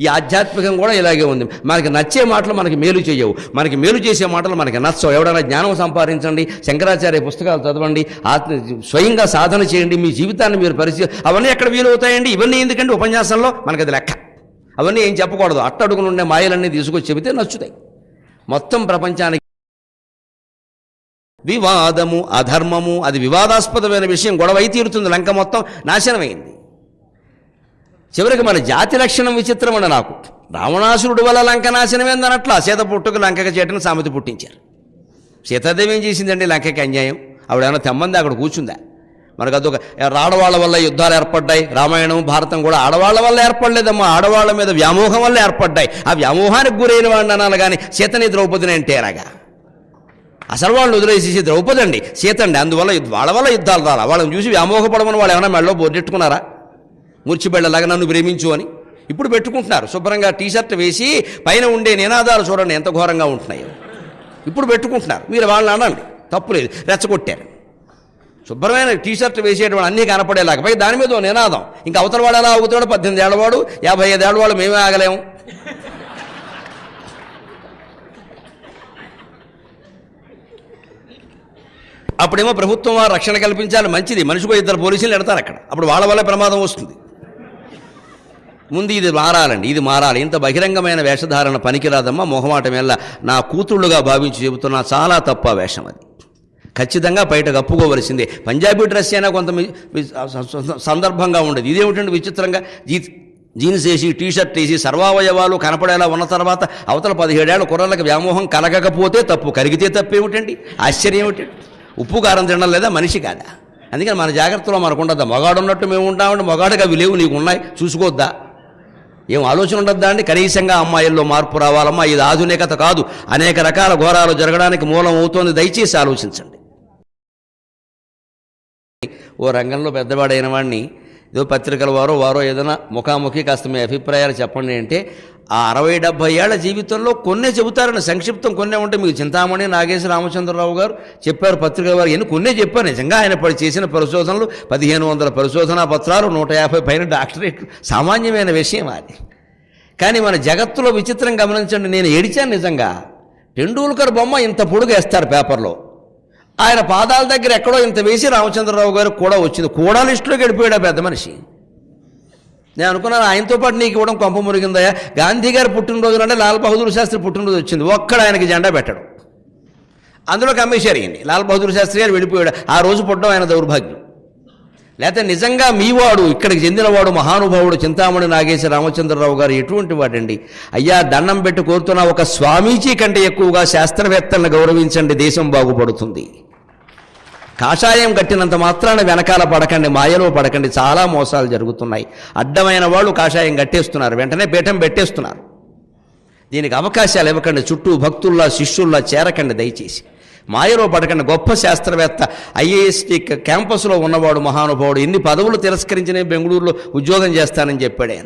ఈ ఆధ్యాత్మికం కూడా ఇలాగే ఉంది. మనకి నచ్చే మాటలు మనకి మేలు చేయవు. మనకి మేలు చేసే మాటలు మనకి నచ్చవు. ఎవడైనా జ్ఞానం సంపాదించండి శంకరాచార్య పుస్తకాలు చదవండి ఆత్మ స్వయంగా సాధన చేయండి మీ జీవితాన్ని మీరు పరిచయం అవన్నీ ఎక్కడ వీలవుతాయండి? ఇవన్నీ ఎందుకంటే ఉపన్యాసంలో? మనకి అది లెక్క. అవన్నీ ఏం చెప్పకూడదు. అట్టడుగున ఉండే మాయలన్నీ తీసుకొచ్చి చెబితే నచ్చుతాయి. మొత్తం ప్రపంచానికి వివాదము అధర్మము అది వివాదాస్పదమైన విషయం గొడవ అయి తీరుతుంది. లంక మొత్తం నాశనమైంది. చివరికి మన జాతి లక్షణం విచిత్రం అండి నాకు. రావణాసురుడు వల్ల లంక నాశనమేందనట్లా సీత పుట్టుకు లంకకి చేటని సామెత పుట్టించారు. సీతాదేవి ఏం చేసిందండి? లంకకి అన్యాయం. ఆవిడేమైనా తెమ్మంది? అక్కడ కూర్చుందా? మనకు అదొక ఆడవాళ్ళ వల్ల యుద్ధాలు ఏర్పడ్డాయి. రామాయణం భారతం కూడా ఆడవాళ్ళ వల్ల ఏర్పడలేదమ్మా. ఆడవాళ్ళ మీద వ్యామోహం వల్ల ఏర్పడ్డాయి. ఆ వ్యామోహానికి గురైన వాడిని అనాలి కానీ సీతని ద్రౌపదిని అంటే రాగా అసలు వాళ్ళు వదిలేసేసి ద్రౌపది అండి సీత అండి. అందువల్ల వాళ్ళ వల్ల యుద్ధాలు రాలా? వాళ్ళని చూసి వ్యామోహపడమని వాళ్ళు ఏమైనా మెడలో బోర్డెట్టుకున్నారా ముర్చిబెళ్ళలాగా నన్ను ప్రేమించు అని. ఇప్పుడు పెట్టుకుంటున్నారు. శుభ్రంగా టీషర్ట్ వేసి పైన ఉండే నినాదాలు చూడండి ఎంత ఘోరంగా ఉంటున్నాయో. ఇప్పుడు పెట్టుకుంటున్నారు. మీరు వాళ్ళని అనండి. తప్పులేదు రెచ్చగొట్టారు. శుభ్రమైన టీషర్ట్ వేసేటువంటి అన్నీ కనపడేలాగా. పై దాని మీద నినాదం. ఇంకా అవతల వాడు ఎలా అవుతాడు పద్దెనిమిది ఏళ్ళవాడు యాభై ఐదు ఏళ్ళవాడు మేమే ఆగలేము. అప్పుడేమో ప్రభుత్వం వారు రక్షణ కల్పించాలి. మంచిది. మనిషికో ఇద్దరు పోలీసులు ఎడతారు అక్కడ. అప్పుడు వాళ్ళ వల్ల ప్రమాదం వస్తుంది. ముందు ఇది మారాలండి ఇది మారాలి. ఇంత బహిరంగమైన వేషధారణ పనికిరాదమ్మా మొహమాటం వల్ల నా కూతుళ్ళుగా భావించి చెబుతున్నా చాలా తప్ప వేషం అది. ఖచ్చితంగా బయట కప్పుకోవలసిందే పంజాబీ డ్రెస్ అయినా కొంత సందర్భంగా ఉండేది. ఇదేమిటండి విచిత్రంగా? జీ జీన్స్ వేసి టీషర్ట్ వేసి సర్వావయవాలు కనపడేలా ఉన్న తర్వాత అవతల పదిహేడేళ్ళ కుర్రలకు వ్యామోహం కలగకపోతే తప్పు కరిగితే తప్పు ఏమిటండి ఆశ్చర్యం ఏమిటండి ఉప్పు కారం తినడం లేదా మనిషి కాదా? అందుకని మన జాగ్రత్తలో మనకు ఉండద్దా? మగాడు ఉన్నట్టు మేము ఉంటామంటే మగాడుగా అవి లేవు నీకు ఉన్నాయి. చూసుకోవద్దా ఏం ఆలోచన ఉండద్దా అండి? కనీసంగా అమ్మాయిల్లో మార్పు రావాలమ్మా ఇది ఆధునికత కాదు. అనేక రకాల ఘోరాలు జరగడానికి మూలం అవుతోంది. దయచేసి ఆలోచించండి. ఓ రంగంలో పెద్దవాడైన వాడిని ఏదో పత్రికల వారో వారో ఏదైనా ముఖాముఖి కాస్త మీ అభిప్రాయాలు చెప్పండి అంటే ఆ అరవై డెబ్భై ఏళ్ళ జీవితంలో కొన్నే చెబుతారని సంక్షిప్తం కొన్నే ఉంటే మీకు చింతామణి నాగేశ్వర రామచంద్రరావు గారు చెప్పారు పత్రికల వారు ఎన్ని కొన్నే చెప్పారు. నిజంగా ఆయన పడి చేసిన పరిశోధనలు పదిహేను వందల పరిశోధనా పత్రాలు నూట యాభై పైన డాక్టరేట్ సామాన్యమైన విషయం అది. కానీ మన జగత్తులో విచిత్రం గమనించండి నేను ఏడిచాను నిజంగా. టెండూల్కర్ బొమ్మ ఇంత పొడుగేస్తారు పేపర్లో. ఆయన పాదాల దగ్గర ఎక్కడో ఇంత వేసి రామచంద్రరావు గారు కూడా వచ్చింది. కూడా లిస్టులోకి వెళ్ళిపోయాడు ఆ పెద్ద మనిషి? నేను అనుకున్నాను ఆయనతో పాటు నీకు ఇవ్వడం కొంప మురిగిందయ్యా. గాంధీ గారు పుట్టినరోజు అంటే లాల్ బహదూర్ శాస్త్రి పుట్టినరోజు వచ్చింది. ఒక్కడు ఆయనకి జెండా పెట్టడం. అందులో కమ్మేశారు ఈయన్ని. లాల్ బహదూర్ శాస్త్రి గారు వెళ్ళిపోయాడు. ఆ రోజు పుట్టడం ఆయన దౌర్భాగ్యం. లేకపోతే నిజంగా మీవాడు ఇక్కడికి చెందినవాడు మహానుభావుడు చింతామణి నాగేశ్వర రామచంద్రరావు గారు ఎటువంటి వాడండి? అయ్యా దండం పెట్టి కోరుతున్న ఒక స్వామీజీ కంటే ఎక్కువగా శాస్త్రవేత్తలను గౌరవించండి. దేశం బాగుపడుతుంది. కాషాయం కట్టినంత మాత్రాన వెనకాల పడకండి మాయలో పడకండి. చాలా మోసాలు జరుగుతున్నాయి. అడ్డమైన వాళ్ళు కాషాయం కట్టేస్తున్నారు. వెంటనే పీఠం పెట్టేస్తున్నారు. దీనికి అవకాశాలు ఇవ్వకండి. చుట్టూ భక్తుల్లా శిష్యుల్లా చేరకండి దయచేసి. మాయలో పడకండి. గొప్ప శాస్త్రవేత్త ఐఏఎస్టీ క్యాంపస్లో ఉన్నవాడు మహానుభావుడు ఎన్ని పదవులు తిరస్కరించిన బెంగళూరులో ఉద్యోగం చేస్తానని చెప్పాడు ఆయన.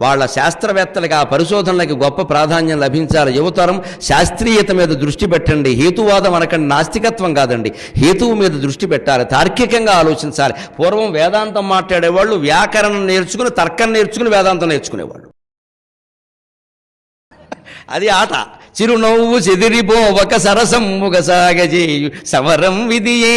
వాళ్ళ శాస్త్రవేత్తలుగా ఆ పరిశోధనలకి గొప్ప ప్రాధాన్యం లభించాలి యువతరం శాస్త్రీయత మీద దృష్టి పెట్టండి. హేతువాదం అనకండి నాస్తికత్వం కాదండి. హేతువు మీద దృష్టి పెట్టాలి తార్కికంగా ఆలోచించాలి. పూర్వం వేదాంతం మాట్లాడేవాళ్ళు వ్యాకరణం నేర్చుకుని తర్కం నేర్చుకుని వేదాంతం నేర్చుకునేవాళ్ళు. అది ఆట. చిరునవ్వు చెదిరిపోవక సరసమ్ముగ సాగజేయు సమరం విధియే.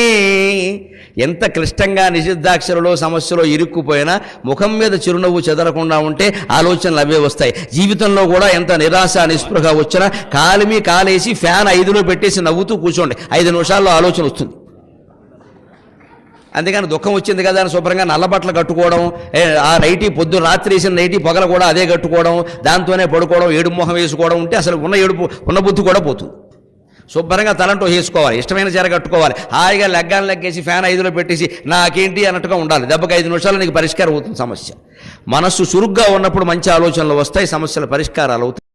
ఎంత క్లిష్టంగా నిషిద్ధాక్షరలో సమస్యలో ఇరుక్కుపోయినా ముఖం మీద చిరునవ్వు చెదరకుండా ఉంటే ఆలోచనలు అవే వస్తాయి. జీవితంలో కూడా ఎంత నిరాశ నిస్పృహ వచ్చినా కాలిమి కాలేసి ఫ్యాన్ ఐదులో పెట్టేసి నవ్వుతూ కూర్చోండి. ఐదు నిమిషాల్లో ఆలోచన వస్తుంది. అందుకని దుఃఖం వచ్చింది కదా అని శుభ్రంగా నల్లబట్టలు కట్టుకోవడం ఆ నైటీ పొద్దు రాత్రి వేసిన నైటీ పగల కూడా అదే కట్టుకోవడం దాంతోనే పడుకోవడం ఏడు మొహం వేసుకోవడం ఉంటే అసలు ఉన్న ఏడుపు ఉన్న బుద్ధి కూడా పోతుంది. శుభ్రంగా తలంటూ వేసుకోవాలి ఇష్టమైన చీర కట్టుకోవాలి. హాయిగా లెగ్గాన్ని లెగ్గేసి ఫ్యాన్ ఐదులో పెట్టేసి నాకేంటి అన్నట్టుగా ఉండాలి. దెబ్బకి ఐదు నిమిషాలు నీకు పరిష్కారం అవుతుంది సమస్య. మనస్సు చురుగ్గా ఉన్నప్పుడు మంచి ఆలోచనలు వస్తాయి సమస్యల పరిష్కారాలు అవుతాయి.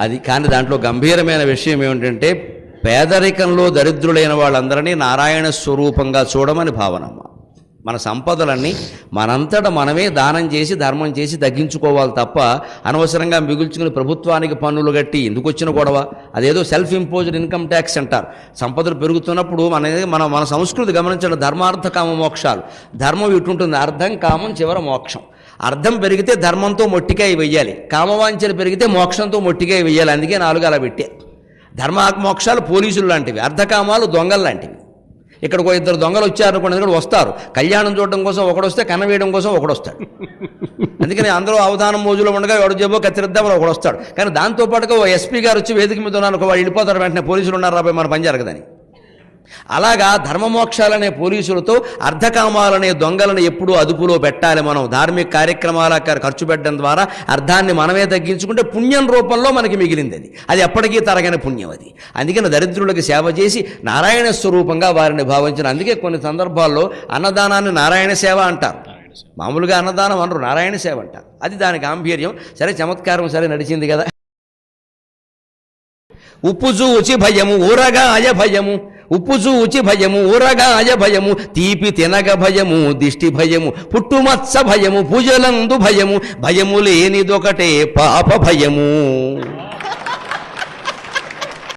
అది కానీ దాంట్లో గంభీరమైన విషయం ఏమిటంటే పేదరికంలో దరిద్రులైన వాళ్ళందరినీ నారాయణ స్వరూపంగా చూడమని భావనమ్మ మన సంపదలన్నీ మనంతట మనమే దానం చేసి ధర్మం చేసి తగ్గించుకోవాలి తప్ప అనవసరంగా మిగుల్చుకుని ప్రభుత్వానికి పన్నులు కట్టి ఎందుకు వచ్చిన గొడవ? అదేదో సెల్ఫ్ ఇంపోజ్డ్ ఇన్కమ్ ట్యాక్స్ అంటారు. సంపదలు పెరుగుతున్నప్పుడు మన మన మన సంస్కృతి గమనించడం ధర్మార్థ కామ మోక్షాలు. ధర్మం ఇటుంటుంది అర్థం కామం చివర మోక్షం. అర్థం పెరిగితే ధర్మంతో మొట్టికాయ వెయ్యాలి కామవాంఛలు పెరిగితే మోక్షంతో మొట్టికాయ వెయ్యాలి అందుకే నాలుగు అలా పెట్టే. ధర్మ మోక్షాలు పోలీసులు లాంటివి అర్ధకామాలు దొంగలు లాంటివి. ఇక్కడ ఒక ఇద్దరు దొంగలు వచ్చారనుకోండి ఇక్కడ వస్తారు. కళ్యాణం చూడడం కోసం ఒకడు వస్తే కన్న వేయడం కోసం ఒకడు వస్తాడు. అందుకని అందరూ అవధానం మోజులో ఉండగా ఎవడు జబ్బో కత్తిరిద్దామని ఒకడు వస్తాడు. కానీ దాంతోపాటుగా ఓ ఎస్పీ గారు వచ్చి వేదిక మీద ఉన్నాను వాళ్ళు వెళ్ళిపోతారు వెంటనే పోలీసులు ఉన్నారు రాబోయే మన పని జరగదని. అలాగా ధర్మమోక్షాలనే పోలీసులతో అర్ధకామాలనే దొంగలను ఎప్పుడూ అదుపులో పెట్టాలి మనం. ధార్మిక కార్యక్రమాల ఖర్చు పెట్టడం ద్వారా అర్థాన్ని మనమే తగ్గించుకుంటే పుణ్యం రూపంలో మనకి మిగిలింది అది అది ఎప్పటికీ తరగని పుణ్యం అది. అందుకని దరిద్రులకు సేవ చేసి నారాయణ స్వరూపంగా వారిని భావించిన. అందుకే కొన్ని సందర్భాల్లో అన్నదానాన్ని నారాయణ సేవ అంటారు. మామూలుగా అన్నదానం అనరు నారాయణ సేవ అంటారు. అది దాని గాంభీర్యం. సరే చమత్కారం సరే నడిచింది కదా. ఉప్పు చూచి భయము ఊరగాయ భయము ఉప్పు చూచి భయము ఊరగాయ భయము తీపి తినగ భయము దిష్టి భయము పుట్టుమత్స భయము పూజలందు భయము భయము లేనిదొకటే పాప భయము.